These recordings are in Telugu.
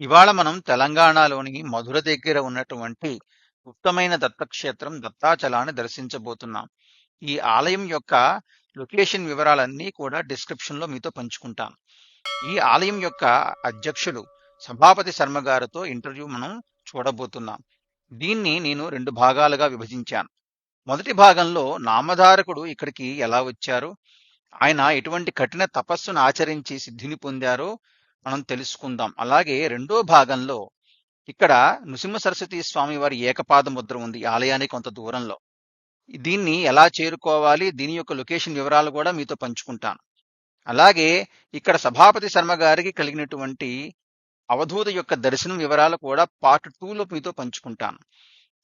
ఇవాళ మనం తెలంగాణలోని మధుర దగ్గర ఉన్నటువంటి గుప్తమైన దత్తక్షేత్రం దత్తాచలాన్ని దర్శించబోతున్నాం. ఈ ఆలయం యొక్క లొకేషన్ వివరాలన్నీ కూడా డిస్క్రిప్షన్లో మీతో పంచుకుంటాం ఈ ఆలయం యొక్క అధ్యక్షులు సభాపతి శర్మ గారితో ఇంటర్వ్యూ మనం చూడబోతున్నాం. దీన్ని నేను రెండు భాగాలుగా విభజించాను. మొదటి భాగంలో నామధారకుడు ఇక్కడికి ఎలా వచ్చారు ఆయన ఎటువంటి కఠిన తపస్సును ఆచరించి సిద్ధిని పొందారో మనం తెలుసుకుందాం. అలాగే రెండో భాగంలో ఇక్కడ నృసింహ సరస్వతి స్వామి వారి ఏకపాద ముద్ర ఉంది ఆలయానికి కొంత దూరంలో. దీన్ని ఎలా చేరుకోవాలి దీని యొక్క లొకేషన్ వివరాలు కూడా మీతో పంచుకుంటాను. అలాగే ఇక్కడ సభాపతి శర్మ గారికి కలిగినటువంటి అవధూత యొక్క దర్శనం వివరాలు కూడా పార్ట్ టూలో మీతో పంచుకుంటాను.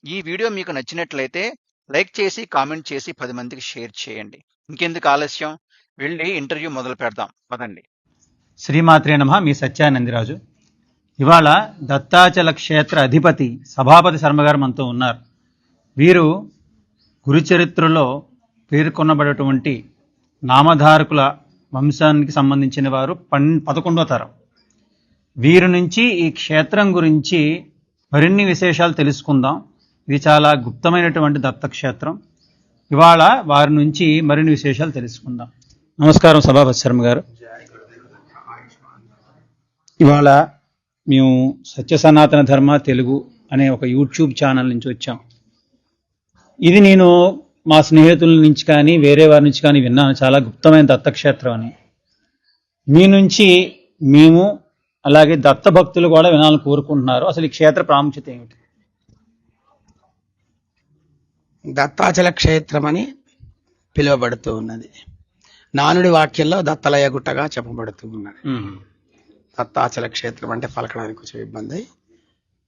ఈ వీడియో మీకు నచ్చినట్లయితే లైక్ చేసి కామెంట్ చేసి పది మందికి షేర్ చేయండి. ఇంకెందుకు ఆలస్యం వెళ్ళి ఇంటర్వ్యూ మొదలు పెడదాం పదండి. శ్రీమాత్రే నమ మీ సత్యానందిరాజు. ఇవాళ దత్తాచల క్షేత్ర అధిపతి సభాపతి శర్మగారు మనతో ఉన్నారు. వీరు గురుచరిత్రలో పేర్కొనబడేటువంటి నామధారకుల వంశానికి సంబంధించిన వారు పన్ పదకొండో తరం. వీరి నుంచి ఈ క్షేత్రం గురించి మరిన్ని విశేషాలు తెలుసుకుందాం. ఇది చాలా గుప్తమైనటువంటి దత్తక్షేత్రం. ఇవాళ వారి నుంచి మరిన్ని విశేషాలు తెలుసుకుందాం. నమస్కారం సభాపతి శర్మ గారు ఇవాళ మేము సత్య సనాతన ధర్మ తెలుగు అనే ఒక యూట్యూబ్ ఛానల్ నుంచి వచ్చాం. ఇది నేను మా స్నేహితుల నుంచి కానీ వేరే వారి నుంచి కానీ విన్నాను. చాలా గుప్తమైన దత్తక్షేత్రం అని. మీ నుంచి మేము అలాగే దత్త భక్తులు కూడా వినాలని కోరుకుంటున్నారు. అసలు ఈ క్షేత్ర ప్రాముఖ్యత ఏమిటి? దత్తాచల క్షేత్రం అని పిలువబడుతూ ఉన్నది. నానుడి వాక్యంలో దత్తలయ గుట్టగా చెప్పబడుతూ ఉన్నది. దత్తాచల క్షేత్రం అంటే పలకడానికి కొంచెం ఇబ్బంది అయి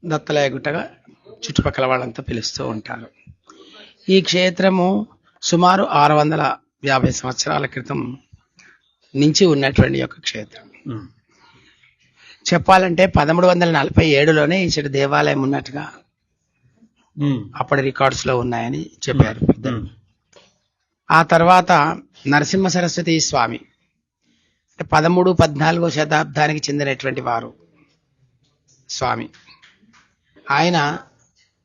దత్తలయ గుట్టగా చుట్టుపక్కల వాళ్ళంతా పిలుస్తూ ఉంటారు ఈ క్షేత్రము సుమారు ఆరు వందల యాభై సంవత్సరాల క్రితం నుంచి ఉన్నటువంటి యొక్క క్షేత్రం. చెప్పాలంటే పదమూడు వందల నలభై ఏడులోనే ఇచ్చటి దేవాలయం ఉన్నట్టుగా. అప్పటి రికార్డ్స్లో ఉన్నాయని చెప్పారు. ఆ తర్వాత నరసింహ సరస్వతి స్వామి అంటే పదమూడు పద్నాలుగో శతాబ్దానికి చెందినటువంటి వారు. స్వామి. ఆయన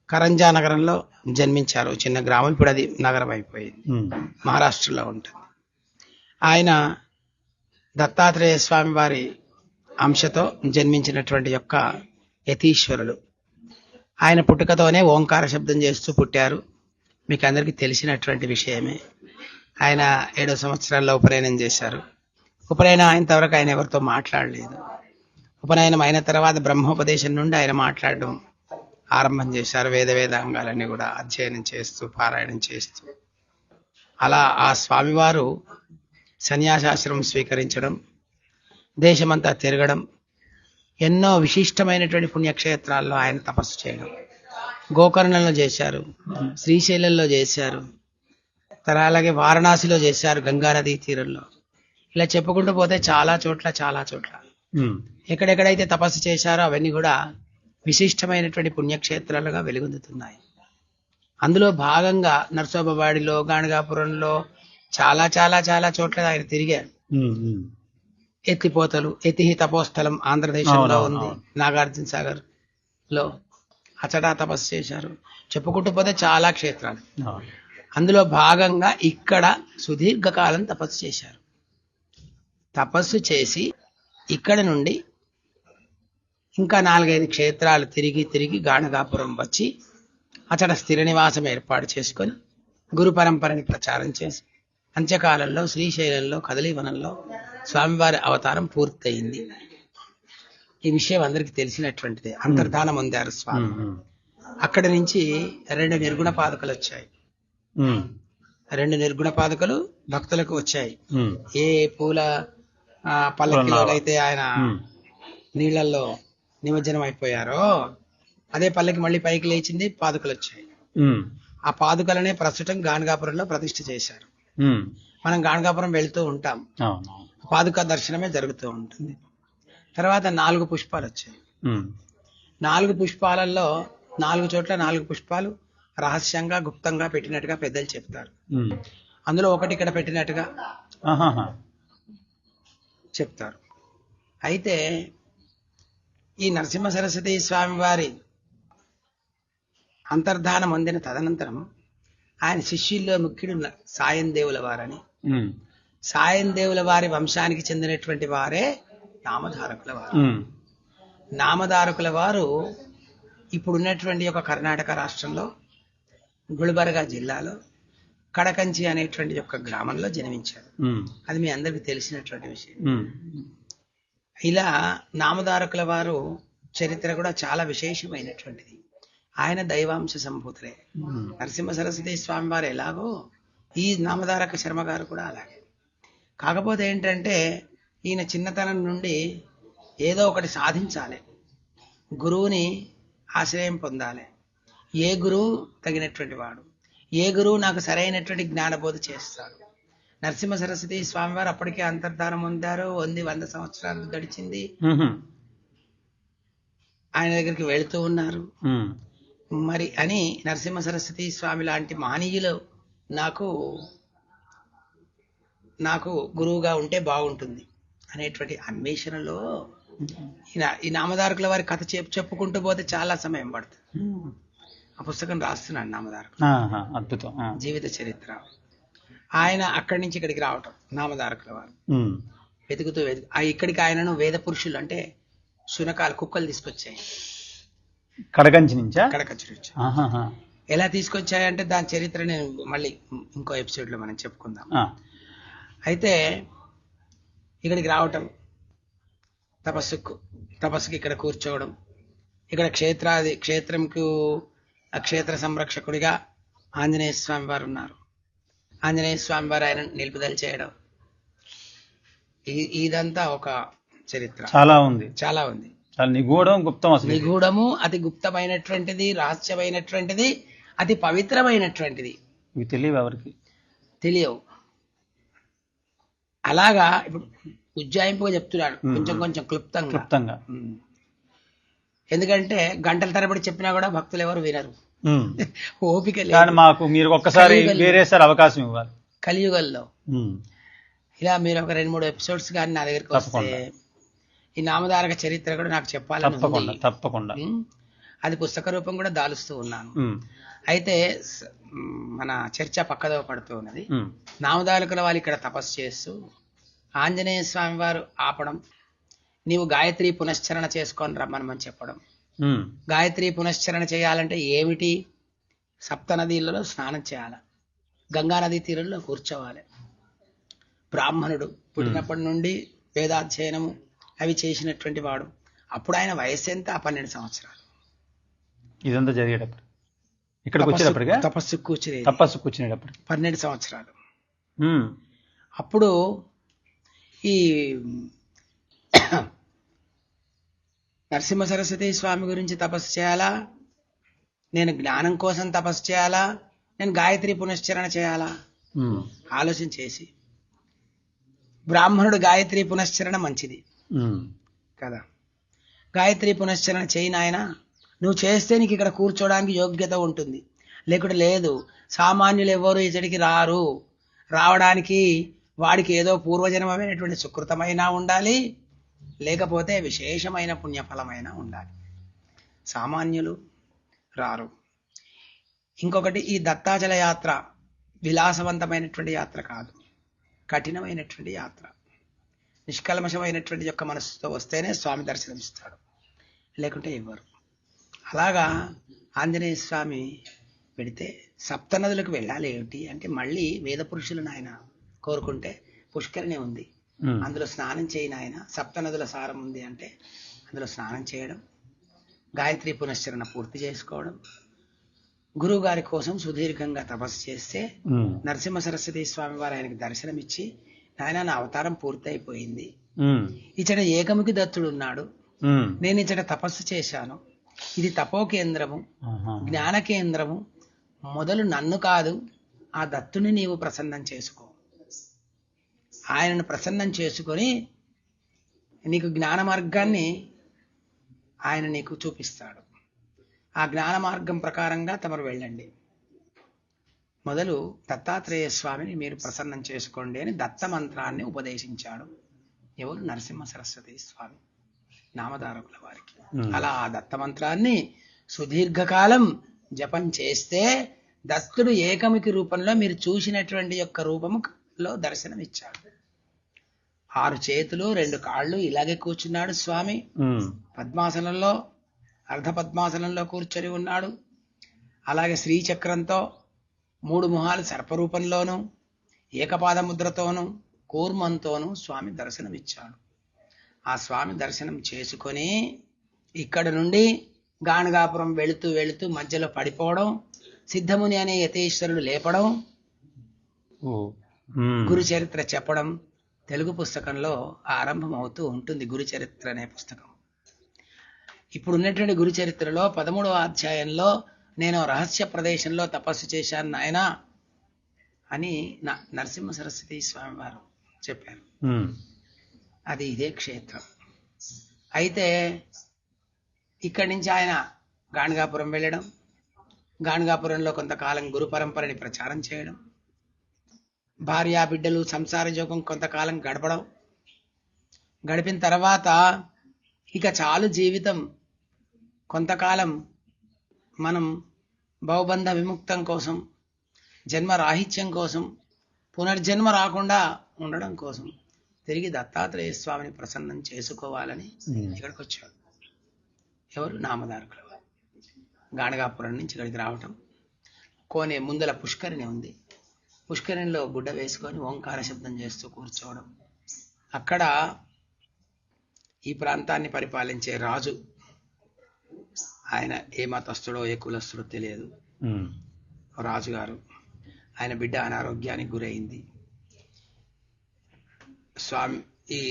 కరంజా నగరంలో జన్మించారు. చిన్న గ్రామం ఇప్పుడు అది నగరం అయిపోయింది. మహారాష్ట్రలో ఉంటుంది. ఆయన దత్తాత్రేయ స్వామి వారి అంశతో జన్మించినటువంటి యొక్క యతీశ్వరుడు. ఆయన పుట్టుకతోనే ఓంకార శబ్దం చేస్తూ పుట్టారు. మీకు అందరికీ తెలిసినటువంటి విషయమే. ఆయన ఏడో సంవత్సరాల్లో ఉపనయనం చేశారు. ఉపనయనం అయిన ఆయన ఎవరితో మాట్లాడలేదు. ఉపనయనం అయిన తర్వాత బ్రహ్మోపదేశం నుండి ఆయన మాట్లాడడం ఆరంభం చేశారు. వేద వేదాంగాలన్నీ కూడా అధ్యయనం చేస్తూ పారాయణం చేస్తూ. అలా ఆ స్వామివారు సన్యాసాశ్రమం స్వీకరించడం దేశమంతా తిరగడం ఎన్నో విశిష్టమైనటువంటి పుణ్యక్షేత్రాల్లో ఆయన తపస్సు చేయడం. గోకర్ణంలో చేశారు శ్రీశైలంలో చేశారు తర అలాగే వారణాసిలో చేశారు గంగానదీ తీరంలో. ఇలా చెప్పుకుంటూ పోతే చాలా చోట్ల చాలా చోట్ల. ఎక్కడెక్కడైతే తపస్సు చేశారో అవన్నీ కూడా విశిష్టమైనటువంటి పుణ్యక్షేత్రాలుగా వెలుగొందుతున్నాయి అందులో భాగంగా నర్సోబవాడిలో గాణగాపురంలో చాలా చాలా చాలా చోట్ల ఆయన తిరిగారు. ఎత్తిపోతలు ఎతిహి తపోస్థలం ఆంధ్రదేశంలో ఉంది. నాగార్జున సాగర్లో అచటా తపస్సు చేశారు చెప్పుకుంటూ పోతే చాలా క్షేత్రాలు. అందులో భాగంగా ఇక్కడ సుదీర్ఘకాలం తపస్సు చేశారు తపస్సు చేసి ఇక్కడ నుండి ఇంకా నాలుగైదు క్షేత్రాలు తిరిగి తిరిగి గాణగాపురం వచ్చి అతడ స్థిర నివాసం ఏర్పాటు చేసుకొని గురు పరంపరని ప్రచారం చేసి అంత్యకాలంలో శ్రీశైలంలో కదలీవనంలో స్వామివారి అవతారం పూర్తయింది ఈ విషయం అందరికీ తెలిసినటువంటిదే అంతర్ధానం పొందారు స్వామి. అక్కడి నుంచి రెండు నిర్గుణ పాదుకలు వచ్చాయి. రెండు నిర్గుణ పాదుకలు భక్తులకు వచ్చాయి. ఏ పూల ఆ, అయితే ఆయన ఉమ్. నీళ్ళల్లో నిమజ్జనం అయిపోయారో అదే పల్లకి మళ్ళీ పైకి లేచింది పాదుకలు వచ్చాయి. ఆ పాదుకలనే ప్రస్తుతం గాణగాపురంలో ప్రతిష్ఠ చేశారు. మనం గాణగాపురం వెళ్తూ ఉంటాం పాదుక దర్శనమే జరుగుతూ ఉంటుంది తర్వాత నాలుగు పుష్పాలు వచ్చాయి. నాలుగు పుష్పాలలో నాలుగు చోట్ల నాలుగు పుష్పాలు రహస్యంగా గుప్తంగా పెట్టినట్టుగా పెద్దలు చెప్తారు. అందులో ఒకటి ఇక్కడ పెట్టినట్టుగా. చెప్తారు. అయితే ఈ నరసింహ సరస్వతి స్వామి వారి అంతర్ధానం అందిన తదనంతరం ఆయన శిష్యుల్లో ముఖ్యుడు సాయం దేవుల వారని సాయం దేవుల వారి వంశానికి చెందినటువంటి వారే నామధారకుల వారు. నామధారకుల వారు ఇప్పుడున్నటువంటి ఒక కర్ణాటక రాష్ట్రంలో గుల్బర్గా జిల్లాలో కడకంచి అనేటువంటి ఒక గ్రామంలో జన్మించారు ఉమ్, అది మీ అందరికీ తెలిసినటువంటి విషయం. ఇలా నామధారకుల వారు చరిత్ర కూడా చాలా విశేషమైనటువంటిది. ఆయన దైవాంశ సంభూతులే. నరసింహ సరస్వతి స్వామి వారు ఎలాగో ఈ నామధారక శర్మ గారు కూడా అలాగే. కాకపోతే ఏంటంటే ఈయన చిన్నతనం నుండి ఏదో ఒకటి సాధించాలి. గురువుని ఆశ్రయం పొందాలి. ఏ గురువు తగినటువంటి వాడు? ఏ గురువు నాకు సరైనటువంటి జ్ఞానబోధ చేస్తాడు? నరసింహ సరస్వతి స్వామి వారు అప్పటికే అంతర్ధానం పొందారు. ఉంది వంద సంవత్సరాలు గడిచింది. ఆయన దగ్గరికి వెళుతూ ఉన్నారు. మరి అని నరసింహ సరస్వతి స్వామి లాంటి మహనీయులు నాకు నాకు గురువుగా ఉంటే బాగుంటుంది అనేటువంటి అన్వేషణలో ఈ నా- ఈ నామధారకుల వారి కథ చెప్పు చెప్పుకుంటూ పోతే చాలా సమయం పడుతుంది. ఆ పుస్తకం రాస్తున్నాడు నామధారకులు ఆహా, అద్భుతం. జీవిత చరిత్ర. ఆయన అక్కడి నుంచి ఇక్కడికి రావటం నామధారకుల వారు. వెతుకుతూ వెతుకు ఆ ఇక్కడికి ఆయనను వేద పురుషులు అంటే శునకాలు కుక్కలు తీసుకొచ్చాయి. కడగంచి నుంచా? వచ్చి ఆహాహా, ఎలా తీసుకొచ్చాయంటే దాని చరిత్ర నేను మళ్ళీ ఇంకో ఎపిసోడ్లో మనం చెప్పుకుందాం. అయితే ఇక్కడికి రావటం తపస్సుకు తపస్సుకి ఇక్కడ కూర్చోవడం ఇక్కడ క్షేత్రాది క్షేత్రంకు ఆ క్షేత్ర సంరక్షకుడిగా ఆంజనేయ స్వామి వారు ఉన్నారు. ఆంజనేయ స్వామి వారు ఆయన నిలుపుదల చేయడం. ఇదంతా ఒక చరిత్ర. చాలా ఉంది. చాలా ఉంది. చాలా నిగూఢం గుప్తం అసలు. నిగూఢము అతి గుప్తమైనటువంటిది రహస్యమైనటువంటిది అతి పవిత్రమైనటువంటిది. ఇవి తెలియవు ఎవరికి? తెలియవు. అలాగా ఇప్పుడు ఉజ్జాయింపుగా చెప్తున్నాడు. కొంచెం కొంచెం క్లుప్తంగా. క్లుప్తంగా. ఎందుకంటే గంటల తరబడి చెప్పినా కూడా భక్తులు ఎవరు వినరు. ఓపిక కానీ లేదు మాకు మీరు ఒక్కసారి. వేరేసారి అవకాశం ఇవ్వాలి. కలియుగంలో. ఉమ్, ఇలా మీరు ఒక రెండు మూడు ఎపిసోడ్స్ కానీ నా దగ్గరికి వస్తే. ఈ నామధారక చరిత్ర కూడా నాకు చెప్పాలని తప్పకుండా తప్పకుండా. అది పుస్తక రూపం కూడా దాలుస్తూ ఉన్నాను. అయితే మన చర్చ పక్కదో పడుతూ ఉన్నది. ఉమ్, నామధారకుల వాళ్ళు ఇక్కడ తపస్సు చేస్తూ ఆంజనేయ స్వామి వారు ఆపడం నీవు గాయత్రి పునశ్చరణ చేసుకొని రమ్మనమని చెప్పడం. గాయత్రి పునశ్చరణ చేయాలంటే ఏమిటి? సప్త నదీలలో స్నానం చేయాలి. గంగా నదీ తీరంలో కూర్చోవాలి. బ్రాహ్మణుడు పుట్టినప్పటి నుండి వేదాధ్యయనము అవి చేసినటువంటి వాడు. అప్పుడు ఆయన వయస్సు ఎంత పన్నెండు సంవత్సరాలు. ఇదంతా జరిగేటప్పుడు. ఇక్కడికి వచ్చేటప్పటిగా తపస్సు కూర్చుని తపస్సు కూర్చునేటప్పటికి పన్నెండు సంవత్సరాలు. అప్పుడు ఈ నరసింహ సరస్వతి స్వామి గురించి తపస్సు చేయాలా? నేను జ్ఞానం కోసం తపస్సు చేయాలా? నేను గాయత్రి పునశ్చరణ చేయాలా? ఆలోచన చేసి. బ్రాహ్మణుడు గాయత్రి పునశ్చరణ మంచిది. కదా. గాయత్రి పునశ్చరణ చేయి నాయన. నువ్వు చేస్తే నీకు ఇక్కడ కూర్చోడానికి యోగ్యత ఉంటుంది. లేకుంటే లేదు. సామాన్యులు ఎవరు ఇతడికి రారు. రావడానికి వాడికి ఏదో పూర్వజన్మమైనటువంటి సుకృతమైనా ఉండాలి. లేకపోతే విశేషమైన పుణ్యఫలమైన ఉండాలి. సామాన్యులు రారు. ఇంకొకటి ఈ దత్తాచల యాత్ర విలాసవంతమైనటువంటి యాత్ర కాదు. కఠినమైనటువంటి యాత్ర. నిష్కల్మషమైనటువంటి యొక్క మనసుతో వస్తేనే స్వామి దర్శనమిస్తాడు. లేకుంటే ఇవ్వరు. అలాగా ఆంజనేయ స్వామి పెడితే సప్తనదులకు వెళ్ళాలి ఏమిటి అంటే మళ్ళీ వేద పురుషులను ఆయన కోరుకుంటే పుష్కరిణి ఉంది. అందులో స్నానం చేయని ఆయన సప్తనదుల సారం ఉంది అంటే అందులో స్నానం చేయడం గాయత్రి పునశ్చరణ పూర్తి చేసుకోవడం గురువు గారి కోసం సుదీర్ఘంగా తపస్సు చేస్తే నరసింహ సరస్వతి స్వామి వారు ఆయనకి దర్శనమిచ్చి నాయన నా అవతారం పూర్తయిపోయింది. ఇచ్చట ఏకముఖి దత్తుడు ఉన్నాడు. నేను ఇచ్చట తపస్సు చేశాను. ఇది తపో కేంద్రము జ్ఞాన కేంద్రము. మొదలు నన్ను కాదు ఆ దత్తుని నీవు ప్రసన్నం చేసుకో. ఆయనను ప్రసన్నం చేసుకొని నీకు జ్ఞాన మార్గాన్ని ఆయన నీకు చూపిస్తాడు. ఆ జ్ఞాన మార్గం ప్రకారంగా తమరు వెళ్ళండి. మొదలు దత్తాత్రేయ స్వామిని మీరు ప్రసన్నం చేసుకోండి అని దత్త మంత్రాన్ని ఉపదేశించాడు. ఎవరు? నరసింహ సరస్వతి స్వామి నామధారకుల వారికి. అలా ఆ దత్తమంత్రాన్ని సుదీర్ఘకాలం జపం చేస్తే దత్తుడు ఏకమికి రూపంలో మీరు చూసినటువంటి యొక్క రూపములో దర్శనం ఇచ్చాడు ఆరు చేతులు రెండు కాళ్ళు ఇలాగే కూర్చున్నాడు స్వామి. పద్మాసనంలో అర్ధ పద్మాసనంలో కూర్చొని ఉన్నాడు అలాగే శ్రీచక్రంతో మూడు మొహాలు సర్పరూపంలోను ఏకపాద ముద్రతోనూ కూర్మంతోనూ స్వామి దర్శనమిచ్చాడు ఆ స్వామి దర్శనం చేసుకొని ఇక్కడ నుండి గాణగాపురం వెళుతూ వెళుతూ మధ్యలో పడిపోవడం సిద్ధముని అనే యతీశ్వరుడు లేపడం. గురు చరిత్ర చెప్పడం తెలుగు పుస్తకంలో ఆరంభం అవుతూ ఉంటుంది గురు చరిత్ర అనే పుస్తకం. ఇప్పుడు ఉన్నటువంటి గురు చరిత్రలో పదమూడవ అధ్యాయంలో నేను రహస్య ప్రదేశంలో తపస్సు చేశాను నాయనా అని నా నరసింహ సరస్వతి స్వామి వారు చెప్పారు. అది ఇదే క్షేత్రం. అయితే ఇక్కడి నుంచి ఆయన గాణగాపురం వెళ్ళడం గాణగాపురంలో కొంతకాలం గురు పరంపరని ప్రచారం చేయడం భార్యా బిడ్డలు సంసార జోగం కొంతకాలం గడపడం. గడిపిన తర్వాత ఇక చాలు జీవితం. కొంతకాలం మనం భవబంధ విముక్తం కోసం జన్మ రాహిత్యం కోసం పునర్జన్మ రాకుండా ఉండడం కోసం తిరిగి దత్తాత్రేయ స్వామిని ప్రసన్నం చేసుకోవాలని. ఇక్కడికి వచ్చాడు. ఎవరు? నామధారకుల గాణగాపురం నుంచి ఇక్కడికి రావటం. కోనే ముందల పుష్కరిణి ఉంది. పుష్కరిణిలో గుడ్డ వేసుకొని ఓంకార శబ్దం చేస్తూ కూర్చోవడం. అక్కడ ఈ ప్రాంతాన్ని పరిపాలించే రాజు ఆయన ఏ మతస్థుడో ఏ కులస్థుడో తెలియదు. రాజుగారు ఆయన బిడ్డ అనారోగ్యానికి గురైంది. స్వామి ఈ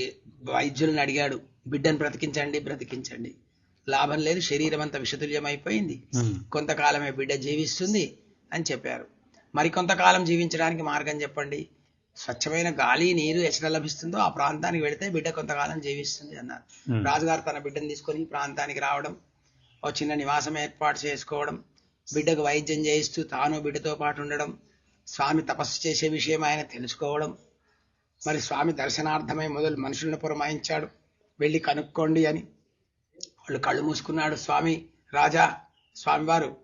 వైద్యులను అడిగాడు బిడ్డను బ్రతికించండి బ్రతికించండి. లాభం లేదు శరీరం అంతా విషతుల్యం అయిపోయింది ఉమ్. కొంతకాలమే బిడ్డ జీవిస్తుంది అని చెప్పారు. మరి కొంతకాలం జీవించడానికి మార్గం చెప్పండి. స్వచ్ఛమైన గాలి నీరు ఎక్కడ లభిస్తుందో ఆ ప్రాంతానికి వెళితే బిడ్డ కొంతకాలం జీవిస్తుంది అన్నారు. రాజుగారు తన బిడ్డను తీసుకొని ప్రాంతానికి రావడం ఓ చిన్న నివాసం ఏర్పాటు చేసుకోవడం బిడ్డకు వైద్యం చేయిస్తూ తాను బిడ్డతో పాటు ఉండడం స్వామి తపస్సు చేసే విషయం ఆయన తెలుసుకోవడం. మరి స్వామి దర్శనార్థమై మొదలు మనుషులను పురమాయించాడు. వెళ్ళి కనుక్కోండి అని వాళ్ళు కళ్ళు మూసుకున్నాడు. స్వామి రాజా స్వామివారు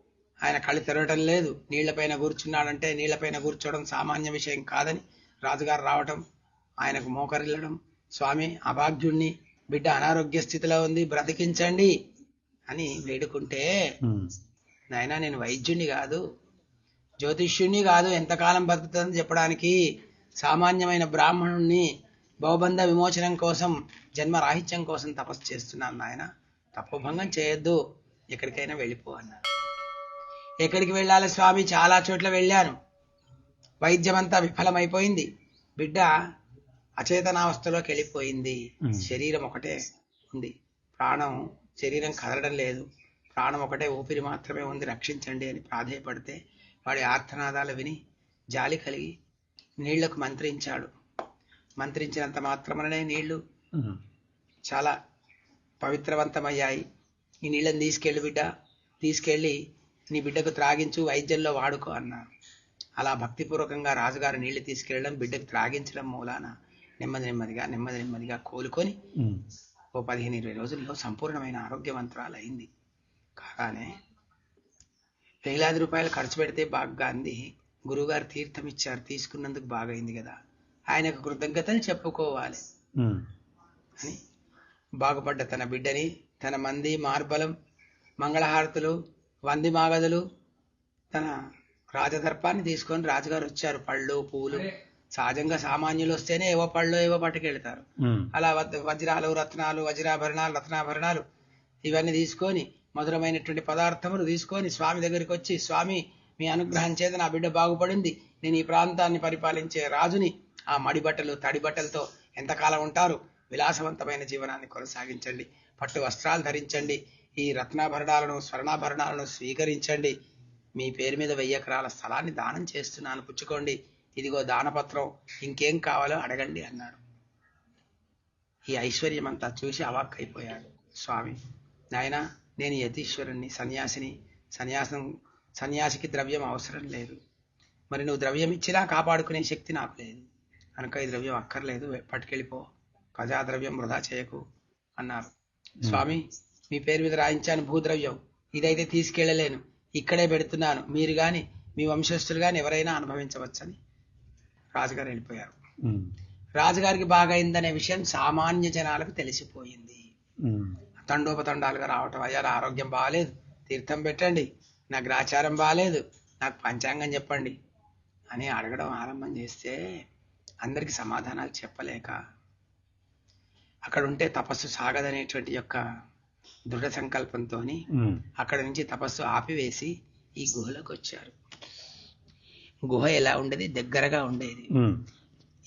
ఆయన కళ్ళు తెరవటం లేదు. నీళ్ళపైన కూర్చున్నాడంటే నీళ్ళపైన కూర్చోవడం సామాన్య విషయం కాదని రాజుగారు రావటం ఆయనకు మోకరిల్లడం. స్వామి అభాగ్యుణ్ణి బిడ్డ అనారోగ్య స్థితిలో ఉంది బ్రతికించండి అని వేడుకుంటే. నాయనా నేను వైద్యుణ్ణి కాదు జ్యోతిష్యుణ్ణి కాదు ఎంతకాలం బతుకుతుందని చెప్పడానికి సామాన్యమైన బ్రాహ్మణుణ్ణి భవబంధ విమోచనం కోసం జన్మ రాహిత్యం కోసం తపస్సు చేస్తున్నాను నాయన. తపోభంగం చేయొద్దు. ఎక్కడికైనా వెళ్ళిపో అన్నారు ఎక్కడికి వెళ్ళాలి స్వామి? చాలా చోట్ల వెళ్ళాను. వైద్యమంతా విఫలమైపోయింది. బిడ్డ అచేతనావస్థలోకి వెళ్ళిపోయింది. శరీరం ఒకటే ఉంది. ప్రాణం శరీరం కదలడం లేదు. ప్రాణం ఒకటే ఊపిరి మాత్రమే ఉంది. రక్షించండి అని ప్రాధేయపడితే వాడి ఆర్తనాదాలు విని జాలి కలిగి నీళ్ళకు మంత్రించాడు. మంత్రించినంత మాత్రమనే నీళ్ళు. చాలా పవిత్రవంతమయ్యాయి. ఈ నీళ్ళని తీసుకెళ్ళి బిడ్డ. తీసుకెళ్ళి నీ బిడ్డకు త్రాగించు వైద్యంలో వాడుకో అన్నారు అలా భక్తిపూర్వకంగా రాజుగారు నీళ్ళు తీసుకెళ్ళడం బిడ్డకు త్రాగించడం మూలాన నెమ్మది నెమ్మదిగా నెమ్మది నెమ్మదిగా కోలుకొని. ఓ పదిహేను ఇరవై రోజుల్లో సంపూర్ణమైన ఆరోగ్యవంతురాలు అయింది కాగానే వేలాది రూపాయలు ఖర్చు పెడితే బాగా అంది. గురువుగారు తీర్థం ఇచ్చారు తీసుకున్నందుకు బాగైంది కదా. ఆయనకు కృతజ్ఞతలు చెప్పుకోవాలి. అని బాగుపడ్డ తన బిడ్డని తన మంది మార్బలం మంగళహారతులు వంది మాగదులు. తన రాజదర్పాన్ని తీసుకొని రాజుగారు వచ్చారు. పళ్ళు పూలు. సహజంగా సామాన్యులు వస్తేనే ఏవో పళ్ళు ఏవో పట్టుకెళ్తారు. అలా వజ్రాలు రత్నాలు వజ్రాభరణాలు రత్నాభరణాలు ఇవన్నీ తీసుకొని మధురమైనటువంటి పదార్థములు తీసుకొని స్వామి దగ్గరికి వచ్చి స్వామి మీ అనుగ్రహం చేత నా బిడ్డ బాగుపడింది. నేను ఈ ప్రాంతాన్ని పరిపాలించే రాజుని ఆ మడి బట్టలు తడి బట్టలతో ఎంతకాలం ఉంటారు? విలాసవంతమైన జీవనాన్ని కొనసాగించండి. పట్టు వస్త్రాలు ధరించండి. ఈ రత్నాభరణాలను స్వర్ణాభరణాలను స్వీకరించండి. మీ పేరు మీద వెయ్యి ఎకరాల స్థలాన్ని దానం చేస్తున్నాను. పుచ్చుకోండి. ఇదిగో దానపత్రం. ఇంకేం కావాలో అడగండి అన్నాడు. ఈ ఐశ్వర్యం అంతా చూసి అవాక్కైపోయాడు. స్వామి నాయన నేను యతీశ్వరుణ్ణి సన్యాసిని సన్యాసం సన్యాసికి ద్రవ్యం అవసరం లేదు. మరి నువ్వు ద్రవ్యం ఇచ్చినా కాపాడుకునే శక్తి నాకు లేదు. కనుక ఈ ద్రవ్యం అక్కర్లేదు. పట్టుకెళ్ళిపో. ప్రజాద్రవ్యం వృధా చేయకు అన్నారు. స్వామి మీ పేరు మీద రాయించాను భూద్రవ్యం. ఇదైతే తీసుకెళ్ళలేను. ఇక్కడే పెడుతున్నాను. మీరు గాని మీ వంశస్థులు గాని ఎవరైనా అనుభవించవచ్చని రాజుగారు వెళ్ళిపోయారు. రాజుగారికి బాగా అయిందనే విషయం సామాన్య జనాలకు తెలిసిపోయింది. తండోపతండాలుగా రావటం అయ్యా నా ఆరోగ్యం బాగాలేదు తీర్థం పెట్టండి. నాకు గ్రాచారం బాగాలేదు నాకు పంచాంగం చెప్పండి అని అడగడం ఆరంభం చేస్తే అందరికి సమాధానాలు చెప్పలేక అక్కడ ఉంటే తపస్సు సాగదనేటువంటి యొక్క దృఢ సంకల్పంతో అక్కడ నుంచి తపస్సు ఆపివేసి ఈ గుహలోకి వచ్చారు గుహ ఎలా ఉండేది? దగ్గరగా ఉండేది.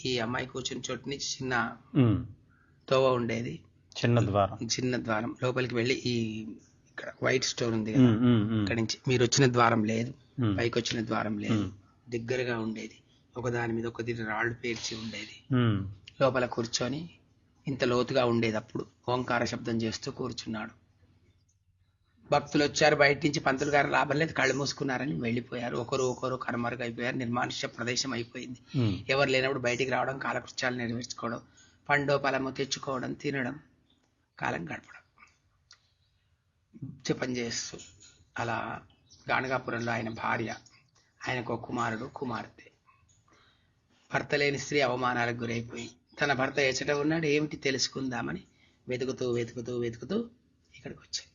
ఈ అమ్మాయి కూర్చుని చోటు నుంచి చిన్న. తోవ ఉండేది. చిన్న ద్వారం. చిన్న ద్వారం. లోపలికి వెళ్ళి ఈ ఇక్కడ వైట్ స్టోన్ ఉంది కదా? ఇక్కడ నుంచి మీరు వచ్చిన ద్వారం లేదు. పైకి వచ్చిన ద్వారం లేదు. దగ్గరగా ఉండేది. ఒక దాని మీద ఒక దీని రాళ్ళు పేర్చి ఉండేది. లోపల కూర్చొని ఇంత లోతుగా ఉండేది అప్పుడు. ఓంకార శబ్దం చేస్తూ కూర్చున్నాడు. భక్తులు వచ్చారు బయట నుంచి పంతులు గారు లాభం లేదు కళ్ళు మూసుకున్నారని వెళ్ళిపోయారు. ఒకరు ఒకరు కనుమరుగు అయిపోయారు నిర్మానుష్య ప్రదేశం అయిపోయింది. ఎవరు లేనప్పుడు బయటికి రావడం కాలకృత్యాలు నెరవేర్చుకోవడం పండో ఫలము తెచ్చుకోవడం తినడం కాలం గడపడం. జపం చేస్తూ అలా గాణగాపురంలో ఆయన భార్య ఆయనకు ఒక కుమారుడు కుమార్తె. భర్త లేని స్త్రీ అవమానాలకు గురైపోయి తన భర్త ఎచ్చట ఉన్నాడు ఏమిటి తెలుసుకుందామని వెతుకుతూ వెతుకుతూ వెతుకుతూ ఇక్కడికి వచ్చాయి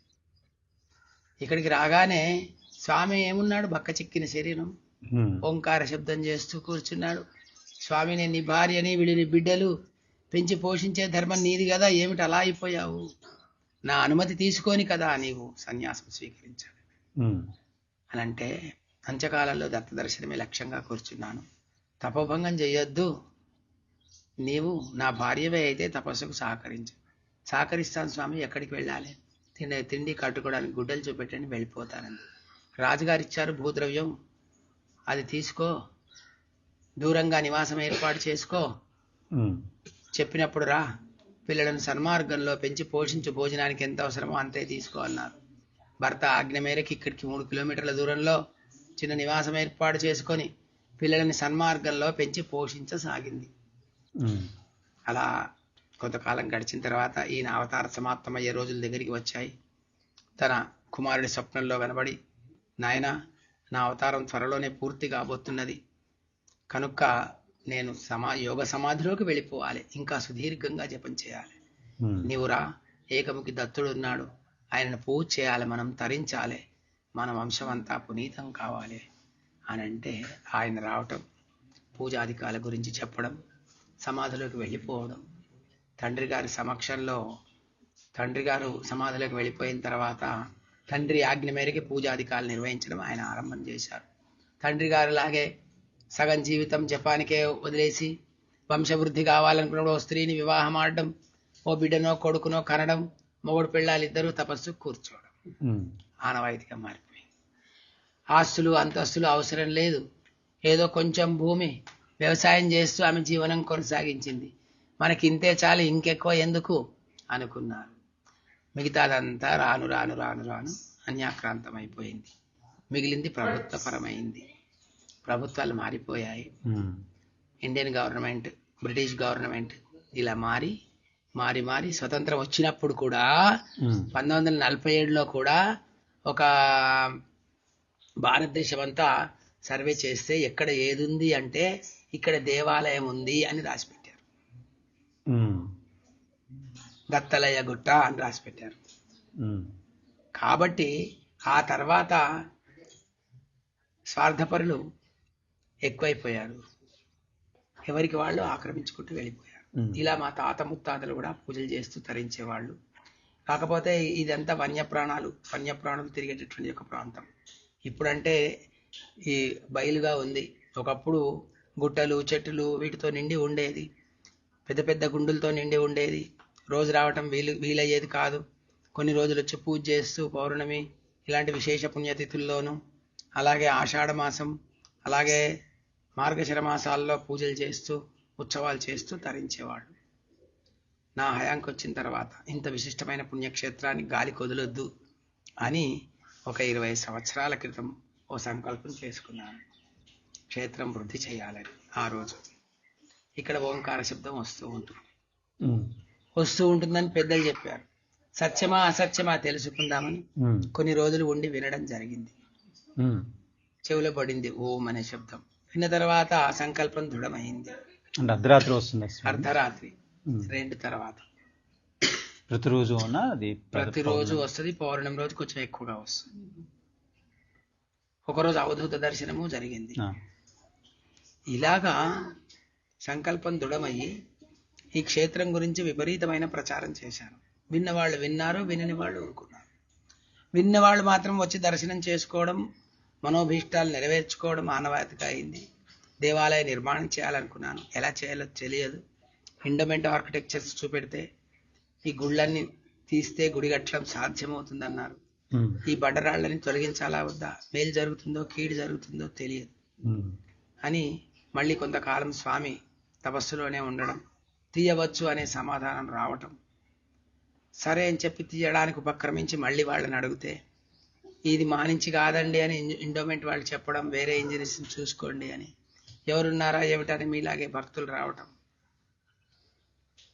ఇక్కడికి రాగానే స్వామి ఏమున్నాడు? బక్క చిక్కిన శరీరం. ఓంకార శబ్దం చేస్తూ కూర్చున్నాడు. స్వామి నేను నీ భార్యని వీళ్ళు నీ బిడ్డలు పెంచి పోషించే ధర్మం నీది కదా ఏమిటి అలా అయిపోయావు? నా అనుమతి తీసుకొని కదా నీవు సన్యాసం స్వీకరించాలి. అని అంటే అంత్యకాలంలో దర్శనమే లక్ష్యంగా కూర్చున్నాను. తపోభంగం చెయ్యొద్దు నీవు నా భార్యవే అయితే తపస్సుకు సహకరించు. సహకరిస్తాను స్వామి ఎక్కడికి వెళ్ళాలి? తిండి తిండి కట్టుకోవడానికి గుడ్డలు చూపెట్టండి వెళ్ళిపోతానని రాజుగారు ఇచ్చారు భూద్రవ్యం. అది తీసుకో దూరంగా నివాసం ఏర్పాటు చేసుకో. చెప్పినప్పుడు రా పిల్లలను సన్మార్గంలో పెంచి పోషించు భోజనానికి ఎంత అవసరమో అంతే తీసుకో అన్నారు. భర్త ఆజ్ఞ మేరకు ఇక్కడికి మూడు కిలోమీటర్ల దూరంలో చిన్న నివాసం ఏర్పాటు చేసుకొని పిల్లలని సన్మార్గంలో పెంచి పోషించసాగింది. అలా కొంతకాలం గడిచిన తర్వాత ఈయన అవతార సమాప్తమయ్యే రోజుల దగ్గరికి వచ్చాయి. తన కుమారుడి స్వప్నంలో కనబడి నాయన నా అవతారం త్వరలోనే పూర్తి కాబోతున్నది. కనుక నేను సమా యోగ సమాధిలోకి వెళ్ళిపోవాలి. ఇంకా సుదీర్ఘంగా జపం చేయాలి. నీవురా ఏకముఖి దత్తుడు ఉన్నాడు. ఆయనను పూజ చేయాలి. మనం తరించాలి. మన వంశం అంతా పునీతం కావాలి అని అంటే ఆయన రావటం పూజాధికాల గురించి చెప్పడం సమాధిలోకి వెళ్ళిపోవడం తండ్రి గారి సమక్షంలో తండ్రి గారు సమాధిలోకి వెళ్ళిపోయిన తర్వాత తండ్రి ఆజ్ఞ మేరకు పూజాధికాలు నిర్వహించడం ఆయన ఆరంభం చేశారు. తండ్రి గారు లాగే సగం జీవితం జపానికే వదిలేసి వంశవృద్ధి కావాలనుకున్నప్పుడు ఓ స్త్రీని వివాహం ఆడడం ఓ బిడ్డనో కొడుకునో కనడం మొగుడు పిల్లలు ఇద్దరు తపస్సు కూర్చోవడం. ఆనవాయితీగా మారిపోయింది. ఆస్తులు అంతస్తులు అవసరం లేదు. ఏదో కొంచెం భూమి వ్యవసాయం చేస్తూ ఆమె జీవనం కొనసాగించింది. మనకి ఇంతే చాలు ఇంకెక్కువ ఎందుకు? అనుకున్నారు. మిగతాదంతా రాను రాను రాను రాను అన్యాక్రాంతం అయిపోయింది మిగిలింది ప్రభుత్వపరమైంది. ప్రభుత్వాలు మారిపోయాయి. ఇండియన్ గవర్నమెంట్ బ్రిటిష్ గవర్నమెంట్ ఇలా మారి మారి మారి స్వతంత్రం వచ్చినప్పుడు కూడా పంతొమ్మిది వందల నలభై ఏడులో కూడా ఒక భారతదేశం అంతా సర్వే చేస్తే ఎక్కడ ఏది ఉంది అంటే ఇక్కడ దేవాలయం ఉంది అని రాసిపెట్టారు దత్తలయ గుట్ట అని రాసిపెట్టారు. ఉమ్, కాబట్టి ఆ తర్వాత స్వార్థపరులు ఎక్కువైపోయారు. ఎవరికి వాళ్ళు ఆక్రమించుకుంటూ వెళ్ళిపోయారు. ఇలా మా తాత ముత్తాతలు కూడా పూజలు చేస్తూ తరించేవాళ్ళు. కాకపోతే ఇదంతా వన్యప్రాణాలు వన్యప్రాణులు తిరిగేటటువంటి ఒక ప్రాంతం. ఇప్పుడంటే ఈ బయలుగా ఉంది. ఒకప్పుడు గుట్టలు చెట్టులు వీటితో నిండి ఉండేది. పెద్ద పెద్ద గుండులతో నిండి ఉండేది. రోజు రావటం వీలు వీలయ్యేది కాదు. కొన్ని రోజులు వచ్చి పూజ చేస్తూ పౌర్ణమి ఇలాంటి విశేష పుణ్యతిథుల్లోనూ అలాగే ఆషాఢ మాసం అలాగే మార్గశిర మాసాల్లో పూజలు చేస్తూ ఉత్సవాలు చేస్తూ తరించేవాళ్ళు నా హయాంకి వచ్చిన తర్వాత ఇంత విశిష్టమైన పుణ్యక్షేత్రాన్ని గాలి కొదలొద్దు అని ఒక ఇరవై సంవత్సరాల క్రితం ఓ సంకల్పం చేసుకున్నాను. క్షేత్రం వృద్ధి చేయాలని ఆ రోజు. ఇక్కడ ఓంకార శబ్దం వస్తూ ఉంటుంది. వస్తూ ఉంటుందని పెద్దలు చెప్పారు. సత్యమా అసత్యమా తెలుసుకుందామని కొన్ని రోజులు ఉండి వినడం జరిగింది. చెవిలో పడింది ఓం అనే శబ్దం. విన్న తర్వాత సంకల్పం దృఢమైంది. అర్ధరాత్రి వస్తుంది. అర్ధరాత్రి. రెండు తర్వాత. ప్రతిరోజు అది ప్రతిరోజు వస్తుంది పౌర్ణమి రోజు కొంచెం ఎక్కువగా వస్తుంది. ఒకరోజు అవధూత దర్శనము జరిగింది. ఇలాగా సంకల్పం దృఢమయ్యి ఈ క్షేత్రం గురించి విపరీతమైన ప్రచారం చేశారు. విన్నవాళ్ళు విన్నారు వినని వాళ్ళు ఊరుకున్నారు. విన్నవాళ్ళు మాత్రం వచ్చి దర్శనం చేసుకోవడం మనోభీష్టాలు నెరవేర్చుకోవడం ఆనవాయితీగా అయింది. దేవాలయ నిర్మాణం చేయాలనుకున్నాను. ఎలా చేయాలో తెలియదు. ఇండమెంట్ ఆర్కిటెక్చర్స్ చూపెడితే ఈ గుళ్ళన్ని తీస్తే గుడి కట్టడం సాధ్యమవుతుందన్నారు ఈ బండరాళ్ళని తొలగించాలా వద్దా? మేలు జరుగుతుందో కీడు జరుగుతుందో తెలియదు. అని మళ్ళీ కొంతకాలం స్వామి తపస్సులోనే ఉండడం తీయవచ్చు అనే సమాధానం రావటం. సరే అని చెప్పి తీయడానికి ఉపక్రమించి మళ్ళీ వాళ్ళని అడిగితే ఇది మా నుంచి కాదండి అని ఇండోమెంట్ వాళ్ళు చెప్పడం వేరే ఇంజనీర్స్ చూసుకోండి అని. ఎవరున్నారా? ఏమిటని? మీలాగే భక్తులు రావటం.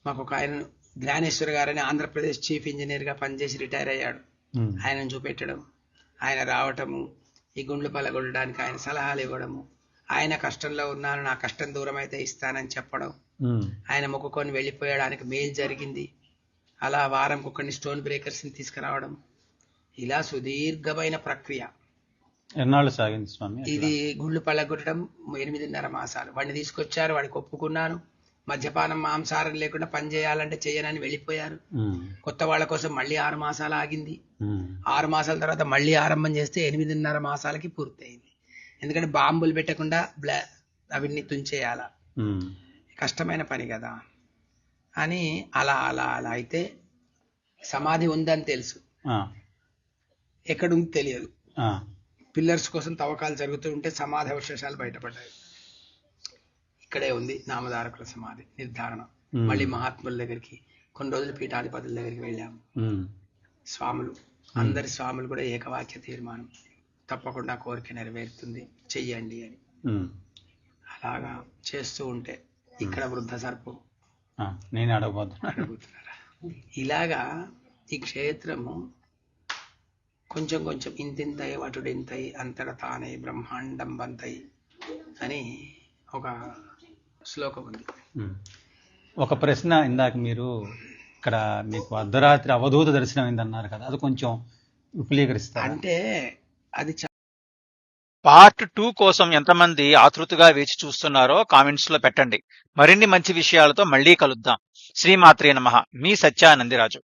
మాకు ఒక ఆయన జ్ఞానేశ్వర్ గారని ఆంధ్రప్రదేశ్ చీఫ్ ఇంజనీర్గా పనిచేసి రిటైర్ అయ్యాడు. ఆయనను చూపెట్టడం ఆయన రావటము ఈ గుండ్లు పలగొట్టడానికి ఆయన సలహాలు ఇవ్వడము ఆయన కష్టంలో ఉన్నాను నా కష్టం దూరం అయితే ఇస్తానని చెప్పడం. ఆయన మొక్కుకొని వెళ్ళిపోయడానికి మేలు జరిగింది. అలా వారంకు కొన్ని స్టోన్ బ్రేకర్స్ని తీసుకురావడం. ఇలా సుదీర్ఘమైన ప్రక్రియ. ఎన్నాళ్ళు సాగింది స్వామి? ఇది గుళ్ళు పళ్ళగొట్టడం ఎనిమిదిన్నర మాసాలు. వాడిని తీసుకొచ్చారు వాడికి ఒప్పుకున్నాను. మద్యపానం మాంసారం లేకుండా పని చేయాలంటే చేయనని వెళ్ళిపోయారు. కొత్త వాళ్ళ కోసం మళ్ళీ ఆరు మాసాలు ఆగింది. ఆరు మాసాల తర్వాత మళ్ళీ ఆరంభం చేస్తే ఎనిమిదిన్నర మాసాలకి పూర్తయింది. ఎందుకంటే బాంబులు పెట్టకుండా బ్లా అవన్నీ తుంచేయాల. కష్టమైన పని కదా. అని అలా అలా అలా అయితే సమాధి ఉందని తెలుసు. ఎక్కడుంది తెలియదు. పిల్లర్స్ కోసం తవ్వకాలు జరుగుతూ ఉంటే సమాధి అవశేషాలు బయటపడ్డాయి. ఇక్కడే ఉంది నామధారకుల సమాధి నిర్ధారణ. మళ్ళీ మహాత్ముల దగ్గరికి కొన్ని రోజులు పీఠాధిపతుల దగ్గరికి వెళ్ళాము. స్వాములు అందరి స్వాములు కూడా ఏకవాక్య తీర్మానం. తప్పకుండా కోరిక నెరవేరుతుంది. చెయ్యండి అని. అలాగా చేస్తూ ఉంటే ఇక్కడ వృద్ధ సర్పం. నేను అడగబోతున్నా. అడుగుతున్నారా? ఇలాగా ఈ క్షేత్రము కొంచెం కొంచెం ఇంతింతై వటుడింతై అంతట తానే బ్రహ్మాండం బంతై అని ఒక శ్లోకం ఉంది. ఒక ప్రశ్న ఇందాక మీరు ఇక్కడ మీకు అర్ధరాత్రి అవధూత దర్శనం అయిందన్నారు కదా అది కొంచెం విపులీకరిస్తారు? అంటే అది పార్ట్ టూ కోసం ఎంతమంది ఆతృతగా వేచి చూస్తున్నారో కామెంట్స్లో పెట్టండి. మరిన్ని మంచి విషయాలతో మళ్ళీ కలుద్దాం. శ్రీమాత్రే నమ. మీ సత్యానందిరాజు.